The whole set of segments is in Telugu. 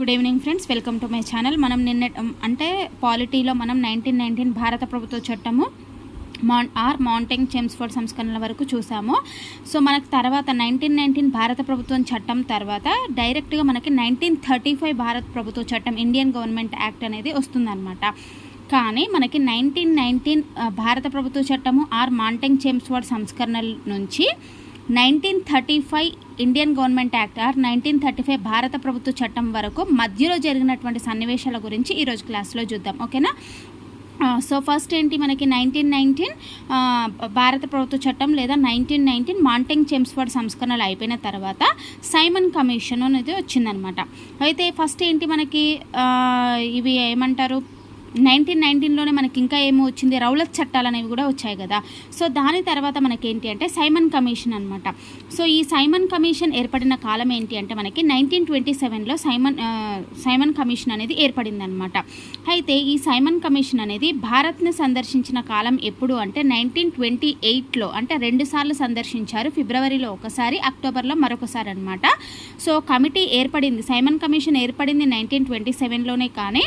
Good evening friends welcome to my channel మనం నిన్న అంటే పాలిటీలో మనం నైన్టీన్ నైన్టీన్ భారత ప్రభుత్వ చట్టము మౌన్ ఆర్ మౌంటైన్ చెమ్స్ఫోర్డ్ సంస్కరణల వరకు చూసాము సో మనకు తర్వాత నైన్టీన్ నైన్టీన్ భారత ప్రభుత్వం చట్టం తర్వాత డైరెక్ట్గా మనకి నైన్టీన్ థర్టీ ఫైవ్ భారత ప్రభుత్వ చట్టం ఇండియన్ గవర్నమెంట్ యాక్ట్ అనేది వస్తుందన్నమాట కానీ మనకి నైన్టీన్ నైన్టీన్ భారత ప్రభుత్వ చట్టము ఆర్ మాంటెంగ్ చెమ్స్ఫోర్డ్ సంస్కరణల నుంచి nineteen thirty five Indian government act or nineteen thirty five భారత ప్రభుత్వ చట్టం వరకు మధ్యలో జరిగినటువంటి సన్నివేశాల గురించి ఈరోజు క్లాస్లో చూద్దాం. ఓకేనా? సో ఫస్ట్ ఏంటి మనకి నైన్టీన్ నైన్టీన్ భారత ప్రభుత్వ చట్టం లేదా నైన్టీన్ నైన్టీన్ మాంటింగ్ చెమ్స్ఫర్డ్ సంస్కరణలు అయిపోయిన తర్వాత సైమన్ కమిషన్ అనేది వచ్చిందనమాట. అయితే ఫస్ట్ ఏంటి మనకి ఇవి ఏమంటారు? నైన్టీన్ నైన్టీన్లోనే మనకి ఇంకా ఏమో వచ్చింది? రౌలత్ చట్టాలు అనేవి కూడా వచ్చాయి కదా. సో దాని తర్వాత మనకి ఏంటి అంటే సైమన్ కమిషన్ అనమాట సో ఈ సైమన్ కమిషన్ ఏర్పడిన కాలం ఏంటి అంటే మనకి నైన్టీన్ ట్వంటీ సెవెన్లో సైమన్ సైమన్ కమిషన్ అనేది ఏర్పడింది అనమాట అయితే ఈ సైమన్ కమిషన్ అనేది భారత్ని సందర్శించిన కాలం ఎప్పుడు అంటే నైన్టీన్ ట్వంటీ ఎయిట్లో అంటే రెండుసార్లు సందర్శించారు. ఫిబ్రవరిలో ఒకసారి అక్టోబర్లో మరొకసారి అనమాట సో కమిటీ ఏర్పడింది సైమన్ కమిషన్ ఏర్పడింది నైన్టీన్ ట్వంటీ సెవెన్లోనే కానీ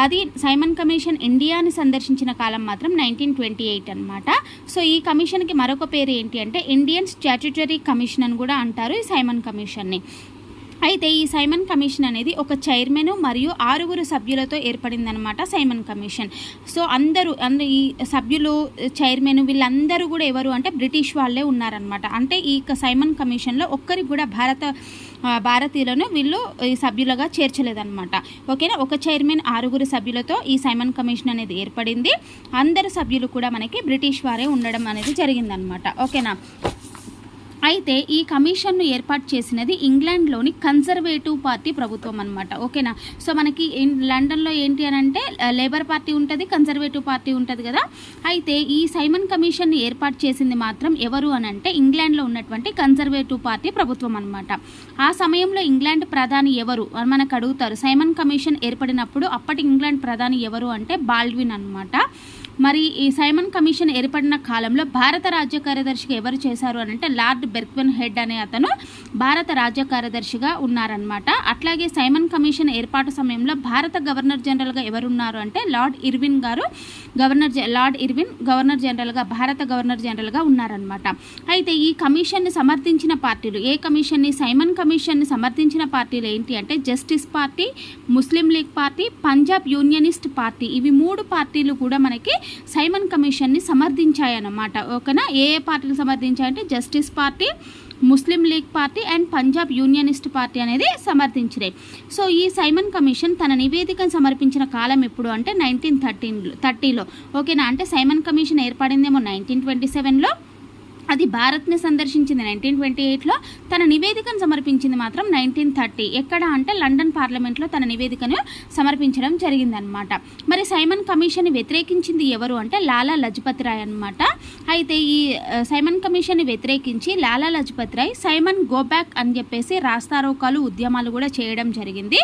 అది సైమన్ కమిషన్ ఇండియాని సందర్శించిన కాలం మాత్రం నైన్టీన్ ట్వంటీ ఎయిట్ అనమాట సో ఈ కమిషన్కి మరొక పేరు ఏంటి అంటే ఇండియన్ స్టాట్యుటరీ కమిషన్ అని కూడా అంటారు ఈ సైమన్ కమిషన్ని. అయితే ఈ సైమన్ కమిషన్ అనేది ఒక చైర్మన్ మరియు ఆరుగురు సభ్యులతో ఏర్పడిందనమాట సైమన్ కమిషన్. సో అందరూ అంద ఈ సభ్యులు చైర్మన్ వీళ్ళందరూ కూడా ఎవరు అంటే బ్రిటిష్ వాళ్ళే ఉన్నారనమాట అంటే ఈ సైమన్ కమిషన్లో ఒక్కరికి కూడా భారత భారతీయులను వీళ్ళు ఈ సభ్యులుగా చేర్చలేదన్నమాట. ఓకేనా? ఒక చైర్మన్ ఆరుగురు సభ్యులతో ఈ సైమన్ కమిషన్ అనేది ఏర్పడింది. అందరు సభ్యులు కూడా మనకి బ్రిటిష్ వారే ఉండడం అనేది జరిగిందనమాట ఓకేనా? అయితే ఈ కమిషన్ను ఏర్పాటు చేసినది ఇంగ్లాండ్లోని కన్జర్వేటివ్ పార్టీ ప్రభుత్వం అనమాట ఓకేనా? సో మనకి లండన్లో ఏంటి అని అంటే లేబర్ పార్టీ ఉంటుంది కన్జర్వేటివ్ పార్టీ ఉంటుంది కదా. అయితే ఈ సైమన్ కమిషన్ని ఏర్పాటు చేసింది మాత్రం ఎవరు అని అంటే ఇంగ్లాండ్లో ఉన్నటువంటి కన్జర్వేటివ్ పార్టీ ప్రభుత్వం అనమాట ఆ సమయంలో ఇంగ్లాండ్ ప్రధాని ఎవరు అని మనకు అడుగుతారు. సైమన్ కమిషన్ ఏర్పడినప్పుడు అప్పటి ఇంగ్లాండ్ ప్రధాని ఎవరు అంటే బాల్డ్విన్ అనమాట మరి ఈ సైమన్ కమిషన్ ఏర్పడిన కాలంలో భారత రాజ్య కార్యదర్శిగా ఎవరు చేశారు అని అంటే లార్డ్ బెర్క్వెన్ హెడ్ అనే అతను భారత రాజ్య కార్యదర్శిగా ఉన్నారనమాట అట్లాగే సైమన్ కమిషన్ ఏర్పాటు సమయంలో భారత గవర్నర్ జనరల్గా ఎవరున్నారు అంటే లార్డ్ ఇర్విన్ గారు గవర్నర్ జ- లార్డ్ ఇర్విన్ గవర్నర్ జనరల్గా భారత గవర్నర్ జనరల్గా ఉన్నారనమాట అయితే ఈ కమిషన్ని సమర్థించిన పార్టీలు ఏ కమిషన్ని సైమన్ కమిషన్ని సమర్థించిన పార్టీలు ఏంటి అంటే Justice Party Muslim League Party Punjab Unionist Party. ఇవి మూడు పార్టీలు కూడా మనకి సైమన్ కమిషన్ని సమర్థించాయన్నమాట. ఓకేనా? ఏ ఏ పార్టీలు సమర్థించాయంటే Justice Party Muslim League Party and Punjab Unionist Party అనేది సమర్థించినాయి సో ఈ సైమన్ కమిషన్ తన నివేదికను సమర్పించిన కాలం ఎప్పుడు అంటే నైన్టీన్ థర్టీన్లో థర్టీలో. ఓకేనా? అంటే సైమన్ కమిషన్ ఏర్పడిందేమో నైన్టీన్ ట్వంటీ సెవెన్లో. అది భారత్ని సందర్శించింది నైన్టీన్ ట్వంటీ ఎయిట్లో. తన నివేదికను సమర్పించింది మాత్రం నైన్టీన్ థర్టీ. ఎక్కడ అంటే లండన్ పార్లమెంట్లో తన నివేదికను సమర్పించడం జరిగిందనమాట మరి సైమన్ కమిషన్ వ్యతిరేకించింది ఎవరు అంటే లాలా లజపత్ రాయ్ అనమాట అయితే ఈ సైమన్ కమిషన్ని వ్యతిరేకించి Lala Lajpat Rai Simon go back అని చెప్పేసి రాస్తారోకాలు ఉద్యమాలు కూడా చేయడం జరిగింది.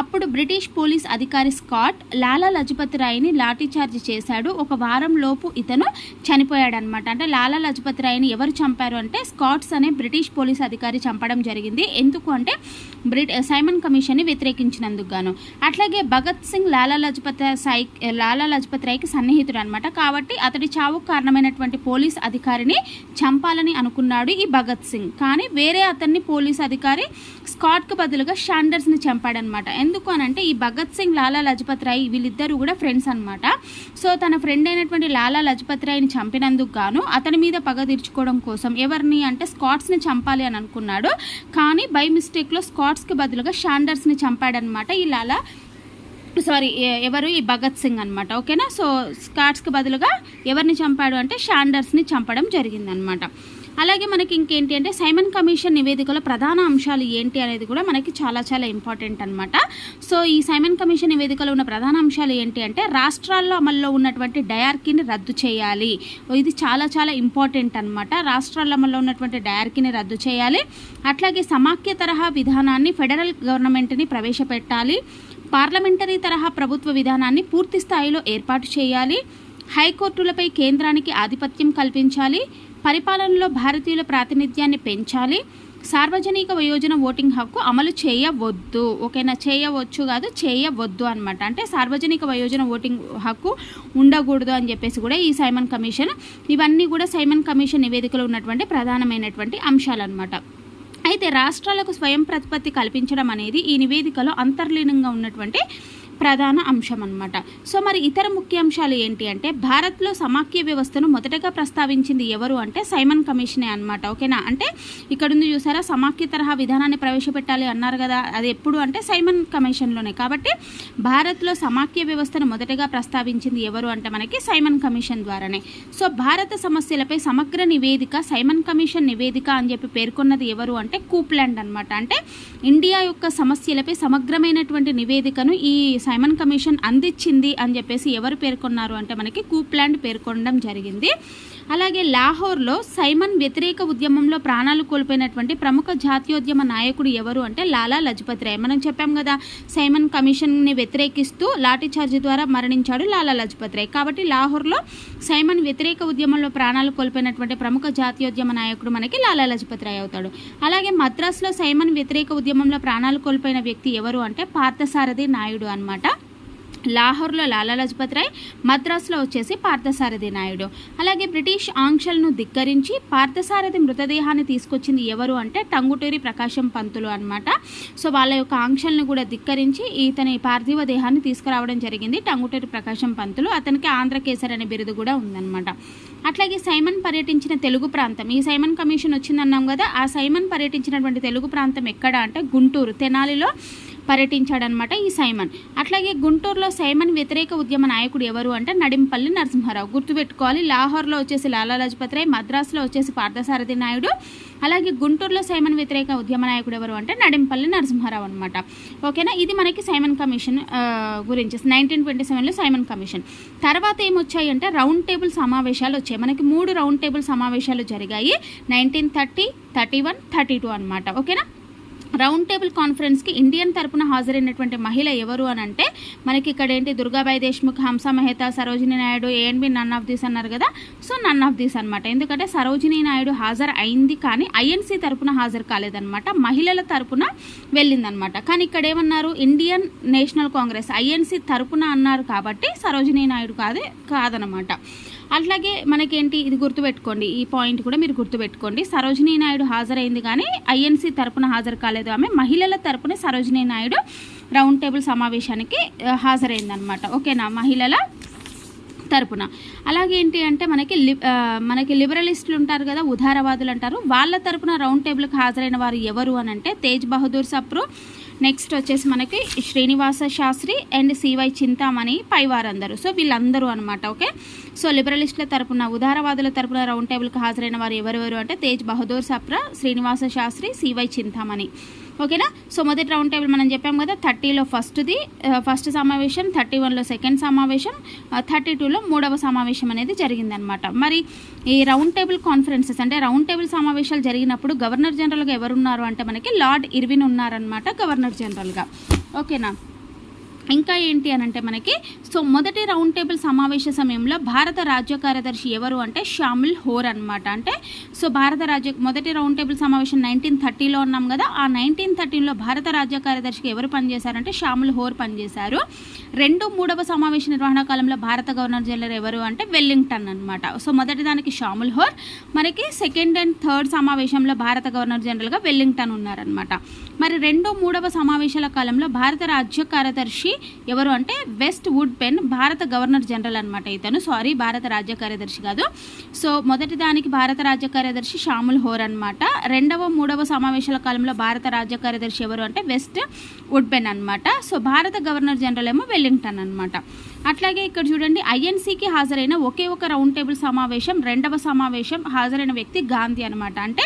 అప్పుడు బ్రిటిష్ పోలీస్ అధికారి స్కాట్ లాలా లజపత్ రాయ్ని లాఠీచార్జ్ చేశాడు. ఒక వారం లోపు ఇతను చనిపోయాడనమాట అంటే లాలా లజపత్ రాయ్ని ఎవరు చంపారు అంటే స్కాట్స్ అనే బ్రిటిష్ పోలీస్ అధికారి చంపడం జరిగింది. ఎందుకు అంటే బ్రిట్ సైమన్ కమిషన్ని వ్యతిరేకించినందుకు గాను. అట్లాగే భగత్ సింగ్ లాలా లజపత్ సాయి లాలా లజపత్ రాయ్కి సన్నిహితుడు అనమాట కాబట్టి అతడి చావుకు కారణమైనటువంటి పోలీస్ అధికారిని చంపాలని అనుకున్నాడు ఈ భగత్ సింగ్. కానీ వేరే అతన్ని పోలీస్ అధికారి స్కాట్కు బదులుగా షాండర్స్ని చంపాడనమాట ఎందుకు అని అంటే ఈ భగత్ సింగ్ లాలా లజపత్ రాయ్ వీళ్ళిద్దరూ కూడా ఫ్రెండ్స్ అనమాట సో తన ఫ్రెండ్ అయినటువంటి లాలా లజపత్ రాయ్ని చంపినందుకు గాను అతని మీద పగ తీర్చుకోవడం కోసం ఎవరిని అంటే స్కాట్స్ని చంపాలి అని అనుకున్నాడు కానీ బై మిస్టేక్లో స్కాట్స్కి బదులుగా షాండర్స్ని చంపాడనమాట. ఇలా అలా సారీ ఎవరు? ఈ భగత్ సింగ్ అనమాట ఓకేనా? సో స్కాట్స్కి బదులుగా ఎవరిని చంపాడు అంటే షాండర్స్ని చంపడం జరిగిందనమాట అలాగే మనకి ఇంకేంటి అంటే సైమన్ కమిషన్ నివేదికలో ప్రధాన అంశాలు ఏంటి అనేది కూడా మనకి చాలా చాలా ఇంపార్టెంట్ అనమాట సో ఈ సైమన్ కమిషన్ నివేదికలో ఉన్న ప్రధాన అంశాలు ఏంటి అంటే రాష్ట్రాల్లో అమల్లో ఉన్నటువంటి డయార్కీని రద్దు చేయాలి. ఇది చాలా చాలా ఇంపార్టెంట్ అనమాట రాష్ట్రాల్లో అమల్లో ఉన్నటువంటి డయార్కీని రద్దు చేయాలి. అట్లాగే సమాఖ్య తరహా విధానాన్ని ఫెడరల్ గవర్నమెంట్ని ప్రవేశపెట్టాలి. పార్లమెంటరీ తరహా ప్రభుత్వ విధానాన్ని పూర్తి స్థాయిలో ఏర్పాటు చేయాలి. హైకోర్టులపై కేంద్రానికి ఆధిపత్యం కల్పించాలి. పరిపాలనలో భారతీయుల ప్రాతినిధ్యాన్ని పెంచాలి. సార్వజనిక వయోజన ఓటింగ్ హక్కు అమలు చేయవద్దు. ఓకేనా? చేయవచ్చు కాదు చేయవద్దు అనమాట అంటే సార్వజనిక వయోజన ఓటింగ్ హక్కు ఉండకూడదు అని చెప్పేసి కూడా ఈ సైమన్ కమిషన్ ఇవన్నీ కూడా సైమన్ కమిషన్ నివేదికలో ఉన్నటువంటి ప్రధానమైనటువంటి అంశాలన్నమాట. అయితే రాష్ట్రాలకు స్వయం ప్రతిపత్తి కల్పించడం అనేది ఈ నివేదికలో అంతర్లీనంగా ఉన్నటువంటి ప్రధాన అంశం అనమాట సో మరి ఇతర ముఖ్య అంశాలు ఏంటి అంటే భారత్లో సమాఖ్య వ్యవస్థను మొదటగా ప్రస్తావించింది ఎవరు అంటే సైమన్ కమిషనే అనమాట ఓకేనా? అంటే ఇక్కడుంది చూసారా సమాఖ్య తరహా విధానాన్ని ప్రవేశపెట్టాలి అన్నారు కదా. అది ఎప్పుడు అంటే సైమన్ కమిషన్లోనే. కాబట్టి భారత్లో సమాఖ్య వ్యవస్థను మొదటగా ప్రస్తావించింది ఎవరు అంటే మనకి సైమన్ కమిషన్ ద్వారానే. సో భారత సమస్యలపై సమగ్ర నివేదిక సైమన్ కమిషన్ నివేదిక అని చెప్పి పేర్కొన్నది ఎవరు అంటే కూప్లాండ్ అనమాట అంటే ఇండియా యొక్క సమస్యలపై సమగ్రమైనటువంటి నివేదికను ఈ సైమన్ కమిషన్ అందించింది అని చెప్పేసి ఎవరు పేర్కొన్నారు అంటే మనకి కూప్లాండ్ పేర్కొనడం జరిగింది. అలాగే లాహోర్లో సైమన్ వ్యతిరేక ఉద్యమంలో ప్రాణాలు కోల్పోయినటువంటి ప్రముఖ జాతీయోద్యమ నాయకుడు ఎవరు అంటే లాలా లజపతి రాయ్. మనం చెప్పాం కదా సైమన్ కమిషన్ని వ్యతిరేకిస్తూ లాఠీచార్జ్ ద్వారా మరణించాడు లాలా లజపతి రాయ్. కాబట్టి లాహోర్లో సైమన్ వ్యతిరేక ఉద్యమంలో ప్రాణాలు కోల్పోయినటువంటి ప్రముఖ జాతీయోద్యమ నాయకుడు మనకి లాలా లజపతి రాయ్ అవుతాడు. అలాగే మద్రాసులో సైమన్ వ్యతిరేక ఉద్యమంలో ప్రాణాలు కోల్పోయిన వ్యక్తి ఎవరు అంటే పార్థసారథి నాయుడు అనమాట లాహోర్లో లాలా లజపత్ రాయ్ మద్రాసులో వచ్చేసి పార్థసారథి నాయుడు. అలాగే బ్రిటిష్ ఆంక్షలను ధిక్కరించి పార్థసారథి మృతదేహాన్ని తీసుకొచ్చింది ఎవరు అంటే టంగుటూరి ప్రకాశం పంతులు అనమాట సో వాళ్ళ యొక్క ఆంక్షలను కూడా ధిక్కరించి ఇతని పార్థివ దేహాన్ని తీసుకురావడం జరిగింది టంగుటూరి ప్రకాశం పంతులు. అతనికి ఆంధ్రకేసర్ అనే బిరుదు కూడా ఉందన్నమాట. అట్లాగే సైమన్ పర్యటించిన తెలుగు ప్రాంతం. ఈ సైమన్ కమిషన్ వచ్చిందన్నాం కదా ఆ సైమన్ పర్యటించినటువంటి తెలుగు ప్రాంతం ఎక్కడ అంటే గుంటూరు. తెనాలిలో పర్యటించాడనమాట ఈ సైమన్. అట్లాగే గుంటూరులో సైమన్ వ్యతిరేక ఉద్యమ నాయకుడు ఎవరు అంటే నడింపల్లి నరసింహారావు. గుర్తుపెట్టుకోవాలి లాహోర్లో వచ్చేసి లాలా లజపత్ రాయ్ మద్రాసులో వచ్చేసి పార్థసారథి నాయుడు. అలాగే గుంటూరులో సైమన్ వ్యతిరేక ఉద్యమ నాయకుడు ఎవరు అంటే నడింపల్లి నరసింహారావు అనమాట ఓకేనా? ఇది మనకి సైమన్ కమిషన్ గురించి. నైన్టీన్ ట్వంటీ సెవెన్లో సైమన్ కమిషన్. తర్వాత ఏమొచ్చాయి అంటే రౌండ్ టేబుల్ సమావేశాలు వచ్చాయి. మనకి మూడు రౌండ్ టేబుల్ సమావేశాలు జరిగాయి. Nineteen thirty thirty one thirty two అనమాట ఓకేనా? రౌండ్ టేబుల్ కాన్ఫరెన్స్కి ఇండియన్ తరపున హాజరైనటువంటి మహిళ ఎవరు అని అంటే మనకి ఇక్కడ ఏంటి Durgabai Deshmukh Hansa Mehta Sarojini Naidu ANB none of these అన్నారు కదా. సో నన్ ఆఫ్ దీస్ అనమాట ఎందుకంటే సరోజినీ నాయుడు హాజరు అయింది కానీ ఐఎన్సీ తరపున హాజరు కాలేదన్నమాట. మహిళల తరపున వెళ్ళిందనమాట కానీ ఇక్కడ ఏమన్నారు ఇండియన్ నేషనల్ కాంగ్రెస్ ఐఎన్సీ తరపున అన్నారు కాబట్టి సరోజినీ నాయుడు కాదే కాదనమాట అట్లాగే మనకేంటి? ఇది గుర్తుపెట్టుకోండి. ఈ పాయింట్ కూడా మీరు గుర్తుపెట్టుకోండి. సరోజినీ నాయుడు హాజరైంది కానీ ఐఎన్సీ తరపున హాజరు కాలేదు. ఆమె మహిళల తరపున సరోజినీ నాయుడు రౌండ్ టేబుల్ సమావేశానికి హాజరైందనమాట ఓకేనా? మహిళల తరపున. అలాగే ఏంటి అంటే మనకి లి మనకి లిబరలిస్టులు ఉంటారు కదా ఉదారవాదులు అంటారు. వాళ్ళ తరపున రౌండ్ టేబుల్కి హాజరైన వారు ఎవరు అని అంటే తేజ్ బహదూర్ సప్రు. నెక్స్ట్ వచ్చేసి మనకి శ్రీనివాస శాస్త్రి అండ్ సివై చింతామణి పైవారందరూ. సో వీళ్ళందరూ అనమాట ఓకే? సో లిబరలిస్టుల తరపున ఉదారవాదుల తరపున రౌండ్ టేబుల్కి హాజరైన వారు ఎవరెవరు అంటే తేజ్ బహదూర్ సప్రా శ్రీనివాస శాస్త్రి సివై చింతామణి. ఓకేనా? సో మొదటి రౌండ్ టేబుల్ మనం చెప్పాం కదా థర్టీలో ఫస్ట్ది ఫస్ట్ సమావేశం థర్టీ వన్లో సెకండ్ సమావేశం థర్టీ టూలో మూడవ సమావేశం అనేది జరిగిందనమాట. మరి ఈ రౌండ్ టేబుల్ కాన్ఫరెన్సెస్ అంటే రౌండ్ టేబుల్ సమావేశాలు జరిగినప్పుడు గవర్నర్ జనరల్గా ఎవరున్నారు అంటే మనకి లార్డ్ ఇర్విన్ ఉన్నారనమాట గవర్నర్ జనరల్గా. ఓకేనా? ఇంకా ఏంటి అని అంటే మనకి సో మొదటి రౌండ్ టేబుల్ సమావేశ సమయంలో భారత రాజ్య కార్యదర్శి ఎవరు అంటే షామిల్ హోర్ అనమాట అంటే సో భారత రాజ్య మొదటి రౌండ్ టేబుల్ సమావేశం నైన్టీన్ థర్టీలో ఉన్నాం కదా ఆ నైన్టీన్ థర్టీన్లో భారత రాజ్య కార్యదర్శికి ఎవరు పనిచేశారంటే షామిల్ హోర్ పనిచేశారు. రెండు మూడవ సమావేశ నిర్వహణ కాలంలో భారత గవర్నర్ జనరల్ ఎవరు అంటే వెల్లింగ్టన్ అనమాట సో మొదటి దానికి షాముల్ హోర్ మనకి సెకండ్ అండ్ థర్డ్ సమావేశంలో భారత గవర్నర్ జనరల్గా వెల్లింగ్టన్ ఉన్నారనమాట మరి రెండో మూడవ సమావేశాల కాలంలో భారత రాజ్య కార్యదర్శి ఎవరు అంటే వెస్ట్ వుడ్ పెన్ భారత గవర్నర్ జనరల్ అనమాట ఇతను. సారీ భారత రాజ్య కార్యదర్శి కాదు. సో మొదటి దానికి భారత రాజ్య కార్యదర్శి షాముల్ హోర్ అనమాట రెండవ మూడవ సమావేశాల కాలంలో భారత రాజ్య కార్యదర్శి ఎవరు అంటే వెస్ట్ వుడ్ పెన్ అనమాట సో భారత గవర్నర్ జనరల్ ఏమో వెల్లింగ్టన్ అనమాట అట్లాగే ఇక్కడ చూడండి ఐఎన్సీకి హాజరైన ఒకే ఒక రౌండ్ టేబుల్ సమావేశం రెండవ సమావేశం హాజరైన వ్యక్తి గాంధీ అనమాట అంటే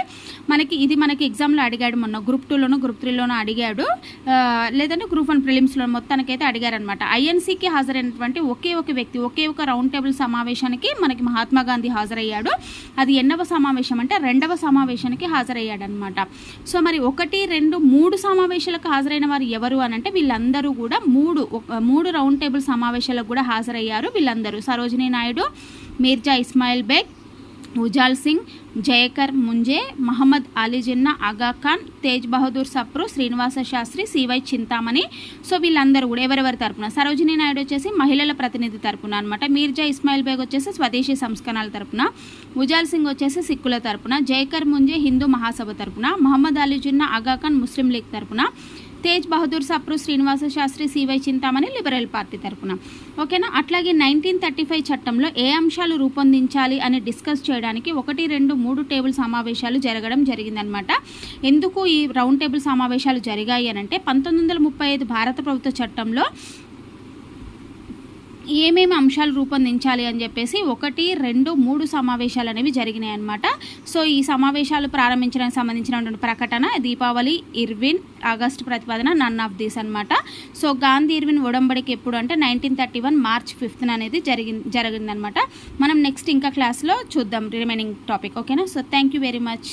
మనకి ఇది మనకి ఎగ్జామ్లో అడిగాడు మొన్న గ్రూప్ టూలోనూ గ్రూప్ త్రీలోనూ అడిగాడు. లేదంటే గ్రూప్ వన్ ప్రిలిమ్స్లో మొత్తానికైతే అడిగారనమాట ఐఎన్సీకి హాజరైనటువంటి ఒకే ఒక వ్యక్తి ఒకే ఒక రౌండ్ టేబుల్ సమావేశానికి మనకి మహాత్మా గాంధీ హాజరయ్యాడు. అది ఎన్నవ సమావేశం అంటే రెండవ సమావేశానికి హాజరయ్యాడనమాట సో మరి ఒకటి రెండు మూడు సమావేశాలకు హాజరైన వారు ఎవరు అని అంటే వీళ్ళందరూ కూడా మూడు మూడు రౌండ్ టేబుల్ సమావేశాలకు కూడా హాజరయ్యారు వీళ్ళందరూ. సరోజినీ నాయుడు మీర్జా ఇస్మాయిల్ బేగ్ ఉజాల్ సింగ్ జయకర్ ముంజే మహమ్మద్ అలీ జిన్నా ఆగా ఖాన్ తేజ్ బహదూర్ సప్రు శ్రీనివాస శాస్త్రి సివై చింతామణి. సో వీళ్ళందరూ కూడా ఎవరెవరి తరపున? సరోజినీ నాయుడు వచ్చేసి మహిళల ప్రతినిధి తరపున అనమాట మీర్జా ఇస్మాయిల్ బేగ్ వచ్చేసి స్వదేశీ సంస్కరణల తరపున. ఉజాల్ సింగ్ వచ్చేసి సిక్కుల తరపున. జయకర్ ముంజే హిందూ మహాసభ తరపున. మహమ్మద్ అలీ జిన్నా ఆగా ఖాన్ ముస్లిం లీగ్ తరపున. Tej Bahadur Sapru Srinivasa Sastri CY Chintamani liberal party తరఫున ఓకేనా? అట్లాగే నైన్టీన్ థర్టీ ఫైవ్ చట్టంలో ఏ అంశాలు రూపొందించాలి అని డిస్కస్ చేయడానికి ఒకటి రెండు మూడు టేబుల్ సమావేశాలు జరగడం జరిగిందనమాట ఎందుకు ఈ రౌండ్ టేబుల్ సమావేశాలు జరిగాయి అని అంటే పంతొమ్మిది వందల ముప్పై ఐదు భారత ప్రభుత్వ చట్టంలో ఏమేమి అంశాలు రూపొందించాలి అని చెప్పేసి ఒకటి రెండు మూడు సమావేశాలు అనేవి జరిగినాయి అనమాట సో ఈ సమావేశాలు ప్రారంభించడానికి సంబంధించినటువంటి ప్రకటన దీపావళి ఇర్విన్ ఆగస్టు ప్రతిపాదన నన్ ఆఫ్ దీస్ అనమాట సో గాంధీ ఇర్విన్ ఒడంబడికి ఎప్పుడు అంటే నైన్టీన్ థర్టీ వన్ మార్చ్ ఫిఫ్త్న అనేది జరిగింది జరిగిందనమాట మనం నెక్స్ట్ ఇంకా క్లాస్లో చూద్దాం రిమైనింగ్ టాపిక్ ఓకేనా? So thank you very much